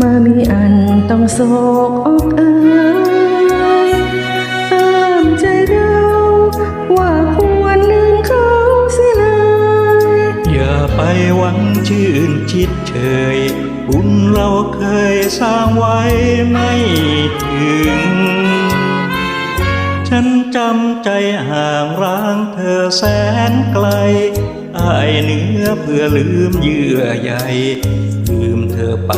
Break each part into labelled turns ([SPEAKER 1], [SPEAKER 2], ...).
[SPEAKER 1] มามีอันต้องโศกอกอายห้ามใจเราว่าควรลืมเขาเสียเลย
[SPEAKER 2] อย่าไปหวังชื่นชิดเฉย บุญเราเคยสร้างไว้ไม่ถึง ฉันจำใจห่างร้างเธอแสนไกลอายเนื้อเพื่อลืมเยื่อใยลืมเธอไป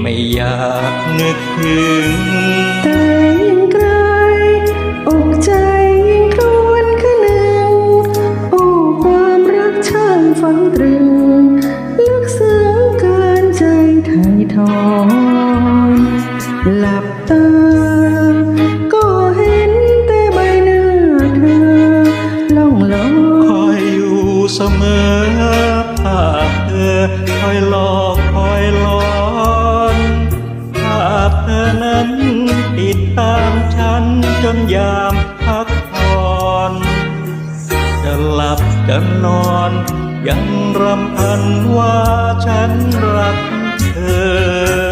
[SPEAKER 2] ไม่อยากนึกถึง
[SPEAKER 1] แต่ยิ่งไกลอกใจยิ่งครวญคะนึงโอ้ความรักช่างฝังตรึงลึกซึ้งเกินใจไทยทอน เส
[SPEAKER 2] มอภาพเธอคอยหลอกคอยหลอนภาพเธอนั้นติดตามฉันจนยามพักผ่อนจะหลับจะนอน ยังรำพันว่าฉันรักเธอ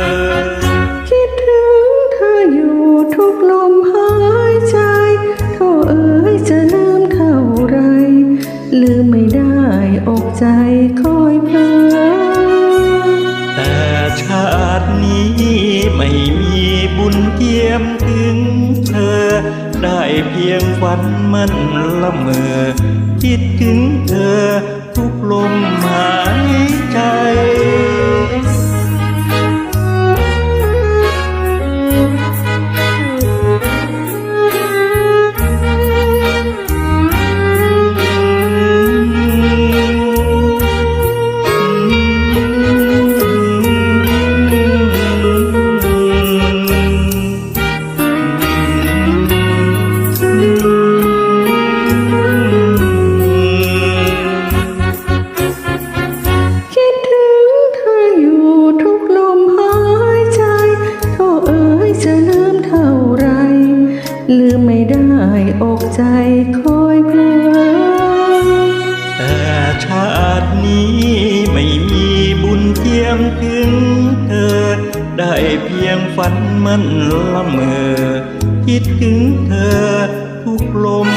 [SPEAKER 1] ใจคอยเพลอ
[SPEAKER 2] แต่ชาตินี้ไม่มีบุญเทียมถึงเธอ ได้เพียงฝันมันละเมอคิดถึงเธอ
[SPEAKER 1] จะลืมเท่าไร ลืมไม่ได้อกใจคอยเพลอ
[SPEAKER 2] แต่ชาตินี้ไม่มีบุญเทียมถึงเธอ ได้เพียงฝันมันละเมอ คิดถึงเธอทุกลม